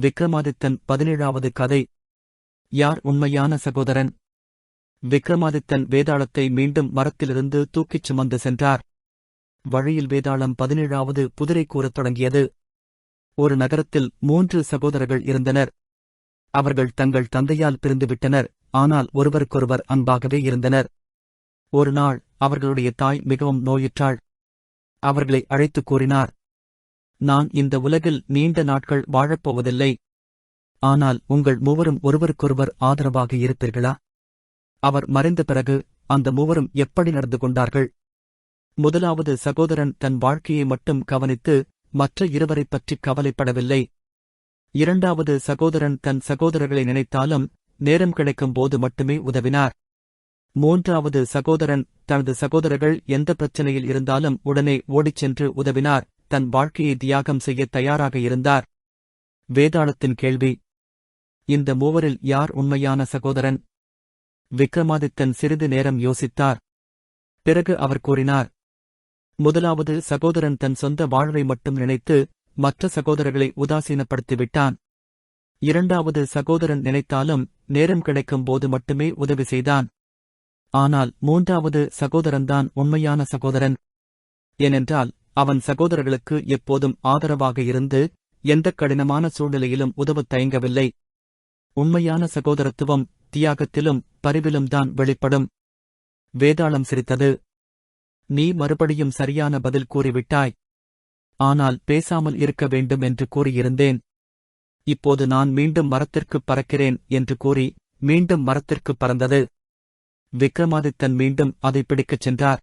விக்ரமாதித்தன் பதினேழாவது கதை. யார் உண்மையான சகோதரன்? விக்ரமாதித்தன் வேதாளத்தை மீண்டும் மரத்திலிருந்து தூக்கிச் சுமந்து சென்றார். வழியில் வேதாளம் பதினேழாவது புதிரை கூறத் தொடங்கியது. ஒரு நகரத்தில் மூன்று சகோதரர்கள் இருந்தனர். அவர்கள் தங்கள் தந்தையால் பிரிந்துவிட்டனர் ஆனால் ஒருவருக்கொருவர் அன்பாகவே இருந்தனர். ஒரு நாள் அவர்களுடைய தாய் மிகவும் நோயுற்றாள். அவர்களை அழைத்துக் கூறினார் நான் இந்த உலகில் நீண்ட நாட்கள் வாழப்போவதில்லை. ஆனால் உங்கள் மூவரும் ஒருவருக்கொருவர் ஆதரவாக இருப்பீர்களா? அவர் மறைந்த பிறகு அந்த மூவரும் எப்படி நடந்து கொண்டார்கள்? முதலாவது சகோதரன் தன் வாழ்க்கையை மட்டும் கவனித்து மற்ற இருவரைப் பற்றி கவலைப்படவில்லை. இரண்டாவது சகோதரன் தன் சகோதரர்களை நினைத்தாலும் நேரம் கிடைக்கும் போது மட்டுமே உதவினார். மூன்றாவது சகோதரன் தனது சகோதரர்கள் எந்த பிரச்சனையில் இருந்தாலும் உடனே ஓடிச் சென்று உதவினார். தன் வாழ்க்கையை தியாகம் செய்ய தயாராக இருந்தார். வேதாளத்தின் கேள்வி. இந்த மூவரில் யார் உண்மையான சகோதரன்? விக்ரமாதித்தன் சிறிது நேரம் யோசித்தார். பிறகு அவர் கூறினார். முதலாவது சகோதரன் தன் சொந்த வாழ்வை மட்டும் நினைத்து மற்ற சகோதரர்களை உதாசீனப்படுத்திவிட்டான். இரண்டாவது சகோதரன் நினைத்தாலும் நேரம் கிடைக்கும் போது மட்டுமே உதவி செய்தான். ஆனால் மூன்றாவது சகோதரன்தான் உண்மையான சகோதரன். ஏனென்றால் அவன் சகோதரர்களுக்கு எப்போதும் ஆதரவாக இருந்து எந்தக் கடினமான சூழ்நிலையிலும் உதவ தயங்கவில்லை. உண்மையான சகோதரத்துவம் தியாகத்திலும் பரிவிலும் தான் வெளிப்படும். வேதாளம் சிரித்தது. நீ மறுபடியும் சரியான பதில் கூறிவிட்டாய். ஆனால் பேசாமல் இருக்க வேண்டும் என்று கூறியிருந்தேன். இப்போது நான் மீண்டும் மரத்திற்குப் பறக்கிறேன் என்று கூறி மீண்டும் மரத்திற்குப் பறந்தது. விக்ரமாதித்தன் மீண்டும் அதை பிடிக்கச் சென்றார்.